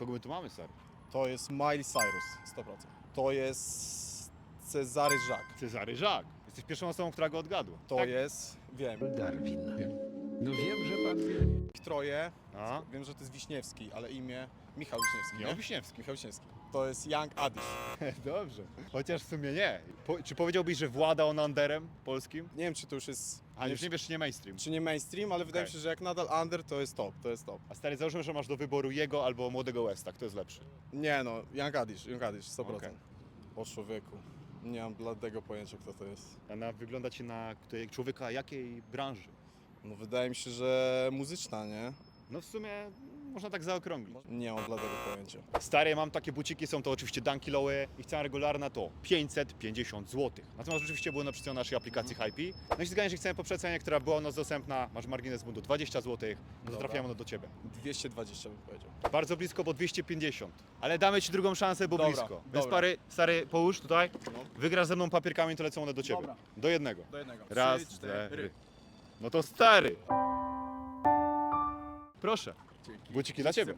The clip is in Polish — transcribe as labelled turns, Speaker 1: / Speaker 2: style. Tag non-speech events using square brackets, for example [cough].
Speaker 1: Kogo my tu mamy, stary?
Speaker 2: To jest Miley Cyrus, 100%. To jest Cezary Jacques.
Speaker 1: Cezary Żak. Jesteś pierwszą osobą, która go odgadła.
Speaker 2: To
Speaker 1: Tak?
Speaker 2: jest, wiem,
Speaker 3: Darwin. No wiem, że pan wie.
Speaker 1: A?
Speaker 2: Wiem, że to jest Wiśniewski, ale imię Michał Wiśniewski,
Speaker 1: Michał
Speaker 2: nie?
Speaker 1: Wiśniewski.
Speaker 2: Michał Wiśniewski. To jest Young Adish. [laughs]
Speaker 1: Dobrze. Chociaż w sumie nie. Po, czy powiedziałbyś, że włada on underem polskim?
Speaker 2: Nie wiem, czy to już jest...
Speaker 1: A już nie wiesz, czy nie mainstream.
Speaker 2: Czy nie mainstream, ale wydaje mi się, że jak nadal under, to jest top, to jest top.
Speaker 1: A stary, załóżmy, że masz do wyboru jego albo młodego Westa. Kto jest lepszy?
Speaker 2: Nie no, Young Adish, Young Adish, 100%.
Speaker 1: Okej.
Speaker 2: O człowieku. Nie mam bladego pojęcia, kto to jest.
Speaker 1: A na, wygląda ci na której- człowieka jakiej branży?
Speaker 2: No wydaje mi się, że muzyczna, nie?
Speaker 1: No w sumie można tak zaokrąglić.
Speaker 2: Nie mam bladego pojęcia.
Speaker 1: Stary, mam takie buciki, są to oczywiście Dunky Lowy i cena regularna to 550 zł. Natomiast oczywiście było na naszej aplikacji Hype. No i zgadnij, że chcemy po przecenie, która była u nas dostępna, masz margines buntu 20 zł, no to trafiamy do Ciebie.
Speaker 2: 220 bym powiedział.
Speaker 1: Bardzo blisko, bo 250. Ale damy Ci drugą szansę, bo
Speaker 2: Dobra,
Speaker 1: blisko. Więc
Speaker 2: dobra.
Speaker 1: pary, stary, połóż tutaj,
Speaker 2: No.
Speaker 1: wygrasz ze mną papierkami, to lecą one do Ciebie.
Speaker 2: Dobra.
Speaker 1: Do jednego.
Speaker 2: Do jednego.
Speaker 1: Raz,
Speaker 2: Trzy,
Speaker 1: cztery. No to stary. Proszę, buciki dla Ciebie.